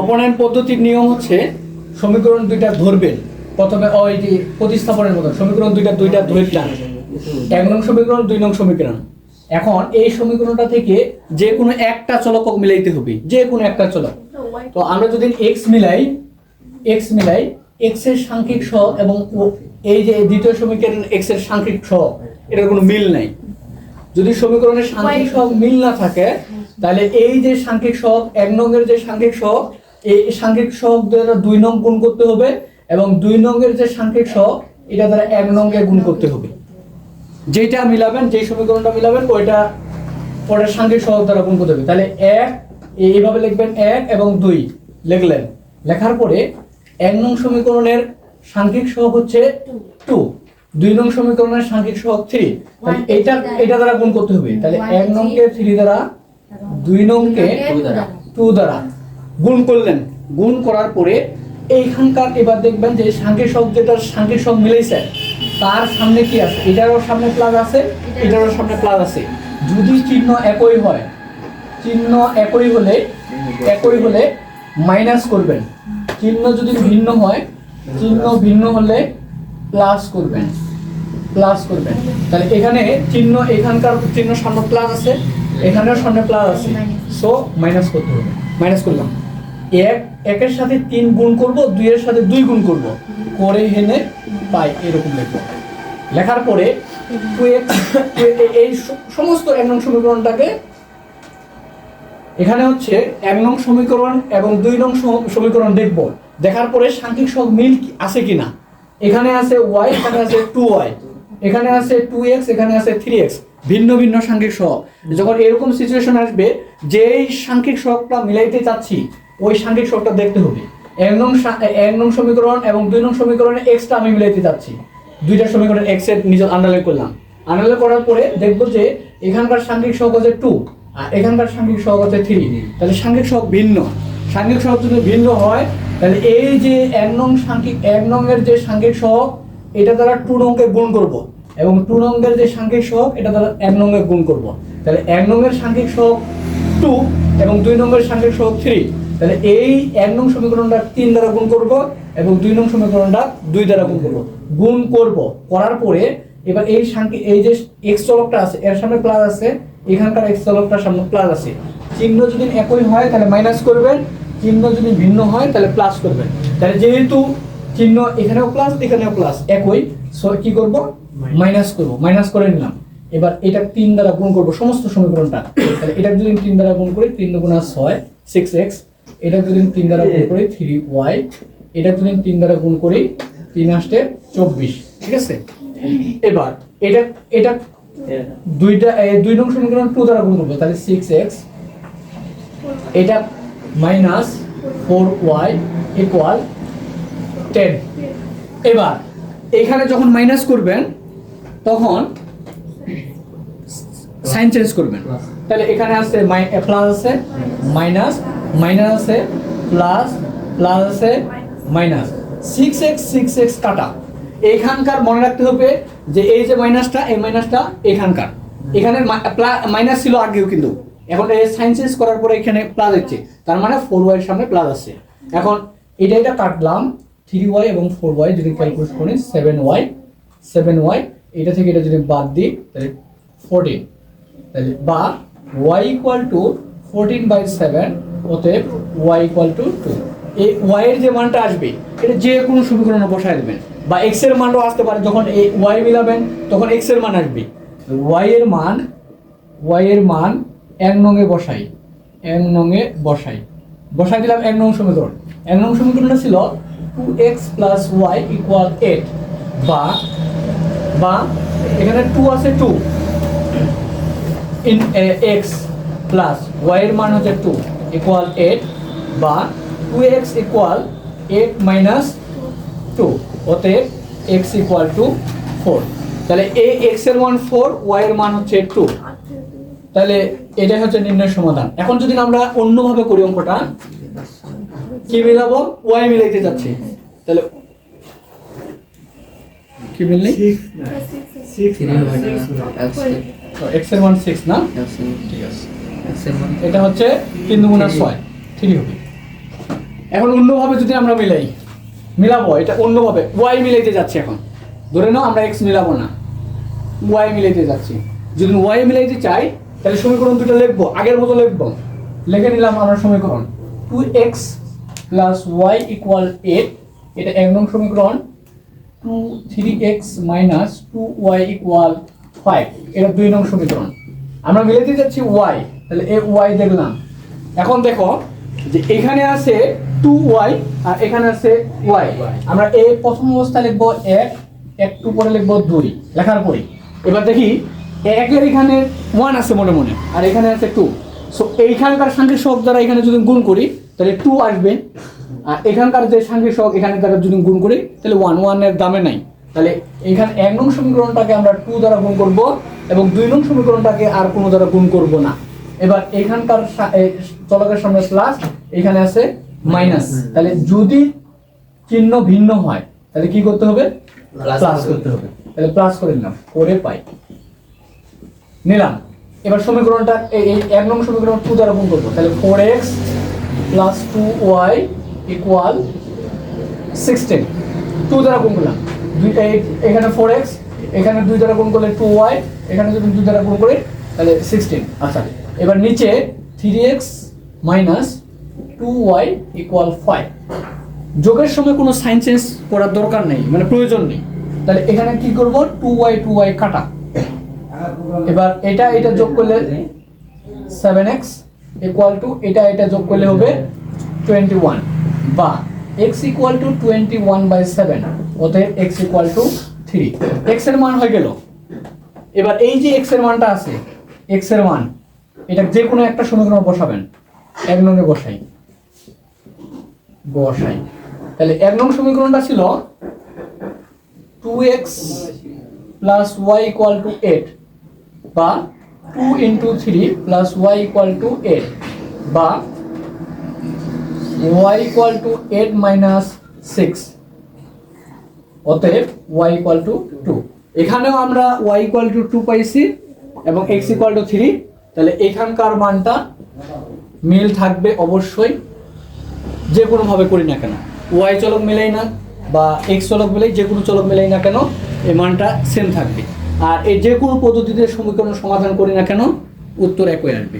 অপনয়ন পদ্ধতির নিয়ম হচ্ছে সমীকরণ দুইটা ধরবেন। প্রথমে যে প্রতিস্থাপনের মতো সমীকরণ দুইটা দুইটা ধরলাম এক নং সমীকরণ, দুই নং সমীকরণ। এখন এই সমীকরণটা থেকে যে কোনো একটা চলকক মিলাইতে হবে, যে কোনো একটা চলক। তো আমরা যদি এক্স মিলাই এক্স মিলাই এক্সের সাংখ্যিক সহগ এবং এই যে দ্বিতীয় সমীকরণ এক্সের সাংখ্যিক সহগ এটার কোনো মিল নাই। যদি সমীকরণের সাংখ্যিক সহগ মিল না থাকে তাহলে এই যে সাংখ্যিক সহগ এক নঙ্গের যে সাংখ্যিক সহগ এই সাংখ্যিক সহগ দ্বারা দুই নং গুণ করতে হবে এবং দুই নঙ্গের যে সাংখ্যিক সহগ এটা দ্বারা এক নঙ্গে গুণ করতে হবে। যেটা মিলাবেন যে সমীকরণটা মিলাবেন ওইটা ওটার সাংখ্যিক সহগ দ্বারা গুণ করতে হবে। তাহলে এক এইভাবে লিখবেন এক এবং দুই লিখলেন। লেখার পরে এক নং সমীকরণের সাংখ্যিক সহগ হচ্ছে টু দুই নং সমীকরণের সাংখ্যিক সহগ থ্রি তাহলে এটা এটা দ্বারা গুণ করতে হবে। তাহলে এক নংকে থ্রি দ্বারা দুই নংকে Two দ্বারা। টু দ্বারা। গুণ করলেন। গুণ করার পরে এইখানকার এবার দেখবেন যে সাংখ্যিক সহগ যেটা সাংখ্যিক সহগ মিলেছে তার সামনে কি আছে? এটারও সামনে প্লাস আছে এটারও সামনে প্লাস আছে। যদি চিহ্ন একই হয় চিহ্ন একই হলে একই হলে মাইনাস করবেন। চিহ্ন যদি ভিন্ন হয় চিহ্ন ভিন্ন হলে প্লাস করবেন। প্লাস করবেন তাহলে এখানে চিহ্ন, এখানকার চিহ্ন সামনে প্লাস আছে, এখানেও সামনে প্লাস আছে। সো মাইনাস করতে হবে। মাইনাস করলাম। এক, একের সাথে তিন গুণ করব, দুইয়ের সাথে দুই গুণ করব। করে হেনে পাই, এরকম লিখব। লেখার পরে এই সমস্ত এক নং সমীকরণটাকে এখানে হচ্ছে এক নং সমীকরণ এবং দুই নং সম- সমীকরণ দেখব। দেখার পরে সাংখ্যিক সহগ মিল আছে কিনা? এখানে আছে ওয়াই এখানে আছে টু ওয়াই এখানে আছে টু এক্স এখানে আছে থ্রি এক্স ভিন্ন ভিন্ন সাংখ্যিক সহগ। যখন এরকম সিচুয়েশন আসবে, যেই সাংখ্যিক সহগটা মিলাইতে চাচ্ছি, ওই সাংখ্যিক সহগটা দেখতে হবে। এক নং এক নং সমীকরণ এবং দুই নং সমীকরণে এক্সটা আমি মিলাইতে চাচ্ছি। দুইটা সমীকরণ এক্সের নিজে আন্ডারলাইন করলাম। আন্ডারলাইন করার পরে দেখব যে এখানকার সাংখ্যিক সহগ হচ্ছে টু আর এখানকার সাংখ্যিক সহগ হচ্ছে থ্রি তাহলে সাংখ্যিক সহগ ভিন্ন। সাংখ্যিক সহগ যদি ভিন্ন হয়, তাহলে এই যে এক নং সাংখ্যিক, এক নং এর যে সাংখ্যিক সহগ এটা দ্বারা টু নংকে গুণ করব। এবং টু নংয়ের যে সাংখ্যিক সহগ, এটা দ্বারা এক নংয়ে গুণ করব। তাহলে এক নংয়ের সাংখ্যিক সহগ টু এবং দুই নম্বরের সাংখ্যিক সহগ থ্রি। তাহলে এই এক নং সমীকরণটা তিন দ্বারা গুণ করব এবং দুই নং সমীকরণটা দুই দ্বারা গুণ করব। গুণ করব। করার পরে এবার এই সাংখ্যিক, এই যে এক্স চলকটা আছে, এর সামনে প্লাস আছে, এখানকার এক্স চলকটার সামনে প্লাস আছে। চিহ্ন যদি একই হয়, তাহলে মাইনাস করবেন। চিহ্ন যদি ভিন্ন হয়, তাহলে প্লাস করবেন। তাহলে যেহেতু চিহ্ন এখানেও প্লাস এখানেও প্লাস একই। সো কি করব? মাইনাস করব। মাইনাস করে নিলাম। এবার এটা তিন দ্বারা গুণ করব সমস্ত সমীকরণটা। তাহলে এটা যদি তিন দ্বারা গুণ করি তিন দুগুণা ছয় সিক্স এক্স এটা যদি তিন দ্বারা গুণ করি থ্রি ওয়াই এটা যদি তিন দ্বারা গুণ করি তিন আসতে চব্বিশ। ঠিক আছে? এবার এটা এটা দুইটা দুই নং সমীকরণ টু দ্বারা গুণ করব। তাহলে সিক্স এক্স এটা minus four y equal ten এবার, এখানে যখন মাইনাস করবেন, তখন সাইন চেঞ্জ করবেন। তাহলে এখানে আছে প্লাস আছে মাইনাস মাইনাস আছে প্লাস প্লাস আছে minus six x six x কাটা। এখানকার মনে রাখতে হবে যে এই যে মাইনাসটা এই মাইনাসটা এখানকার। এখানে মাইনাস ছিল আগেও কিন্তু। এখন এই সাইন চেঞ্জ করার পরে এখানে প্লাস হচ্ছে তার মানে ফোর ওয়াই সামনে প্লাস আছে এখন এটা এটা কাটলাম থ্রি ওয়াই এবং ফোর ওয়াই যদি ক্যালকুলেট করি সেভেন ওয়াই সেভেন ওয়াই এটা থেকে এটা যদি বাদ দিই, তাহলে ফোরটিন তাহলে বা y equal to fourteen by seven অতএব ওয়াই ইকুয়াল টু টু এই ওয়াই এর যে মানটা আসবে, এটা যে কোনো সমীকরণে বসায় দেবেন। বা এক্সের মানও আসতে পারে, যখন এই ওয়াই মিলাবেন, তখন এক্সের মান আসবে। ওয়াই এর মান ওয়াই এর মান এক নঙে বসাই, এক নঙে বসাই। বসাই দিলাম এক নং সমীকরণ। এক নং সমীকরণটা ছিল two x plus y equal eight বা বা, এখানে টু আছে two in x plus y এর মান হচ্ছে টু ইকুয়াল এইট বা two x equal eight minus two অতএব এক্স ইকুয়াল টু ফোর তাহলে এ এক্সের মান ফোর ওয়াই এর মান হচ্ছে টু তাহলে এটাই হচ্ছে নির্ণয় সমাধান। এখন যদি আমরা অন্যভাবে করি অঙ্কটা কি মিলাবো? ওয়াই মিলাইতে যাচ্ছি। তাহলে কি মিললি? এক্সের মান সিক্স না? ঠিক আছে। এটা হচ্ছে তিন দুগুণা ছয়। থ্রি হবে। এখন অন্যভাবে যদি আমরা মিলাই মিলাবো এটা অন্যভাবে ওয়াই মিলাইতে যাচ্ছি এখন। ধরে নাও আমরা এক্স মিলাবো না। ওয়াই মিলাইতে যাচ্ছি। যদি ওয়াই মিলাইতে চাই তাহলে সমীকরণ দুটো লিখব আগের মতো লিখব। লিখে নিলাম আমরা সমীকরণ। Two x plus y equal eight এটা এক নং সমীকরণ two three x minus two y equal five এটা দুই নং সমীকরণ। আমরা মিলাতে যাচ্ছি ওয়াই তাহলে এ ওয়াই দেখলাম। এখন দেখো যে এখানে আছে টু ওয়াই আর এখানে আছে ওয়াই আমরা এ প্রথম অবস্থায় লিখব এক এক টু পরে লিখব দুই, লেখার পরে। এবার দেখি একের এখানে ওয়ান আছে মনে মনে, আর এখানে আছে টু সো এইখানকার সাংখ্যিক সহগ দ্বারা এখানে যদি গুণ করি তাহলে টু আসবে। আর এখানকার যে সাংখ্যিক সহগ এখানে দ্বারা যদি গুণ করি তাহলে ওয়ান ওয়ানের দামে নাই। তাহলে এখানে এক নং সমীকরণটাকে আমরা টু দ্বারা গুণ করব এবং দুই নং সমীকরণটাকে আর কোনো দ্বারা গুণ করব না। এবার এখানকার চলকের সামনে প্লাস এখানে আছে মাইনাস তাহলে যদি চিহ্ন ভিন্ন হয় তাহলে কি করতে হবে? প্লাস করতে হবে। তাহলে প্লাস করে নিলাম করে পাই। নিলাম। এবার সমীকরণটা এই এক নং সমীকরণ টু দ্বারা গুণ করব। তাহলে four x plus two y equal sixteen two দ্বারা গুণ করলাম। দুই এখানে ফোর এক্স এখানে দুই দ্বারা গুণ করলে টু ওয়াই এখানে যদি দুই দ্বারা গুণ করি, তাহলে সিক্সটিন আচ্ছা এবার নিচে three x minus two y equal five যোগের সময় কোনো সাইন চেঞ্জ করার দরকার নেই মানে প্রয়োজন নেই। তাহলে এখানে কি করব? টু ওয়াই টু ওয়াই কাটা। এবার এটা এটা যোগ করলে সেভেন এক্স ইকুয়াল টু এটা এটা যোগ করলে হবে টোয়েন্টি ওয়ান বা x equal to twenty one by seven অতএব এক্স ইকুয়াল টু থ্রি এক্সের মান হয়ে গেল। এবার এই যে এক্সের মানটা আছে এক্সের মান, এটা যে কোনো একটা সমীকরণ বসাবেন। এক নঙ্গে বসাই। বসাই। তাহলে এক নং সমীকরণটা ছিল two x plus y equal to eight বা two into three plus y equal to eight বা y equal to eight minus six অতএব ওয়াই ইকুয়াল টু টু এখানেও আমরা ওয়াই ইকুয়াল টু টু পাইছি এবং এক্স ইকুয়াল টু থ্রি তাহলে এখানকার মানটা মিল থাকবে অবশ্যই। যে কোনোভাবে করি না কেন। ওয়াই চলক মেলাই না বা এক্স চলক মেলাই যে কোনো চলক মেলাই না কেন, এই মানটা সেম থাকবে। আর এই যে কোনো পদ্ধতিতে সমীকরণ সমাধান করি না কেন উত্তর একই আসবে।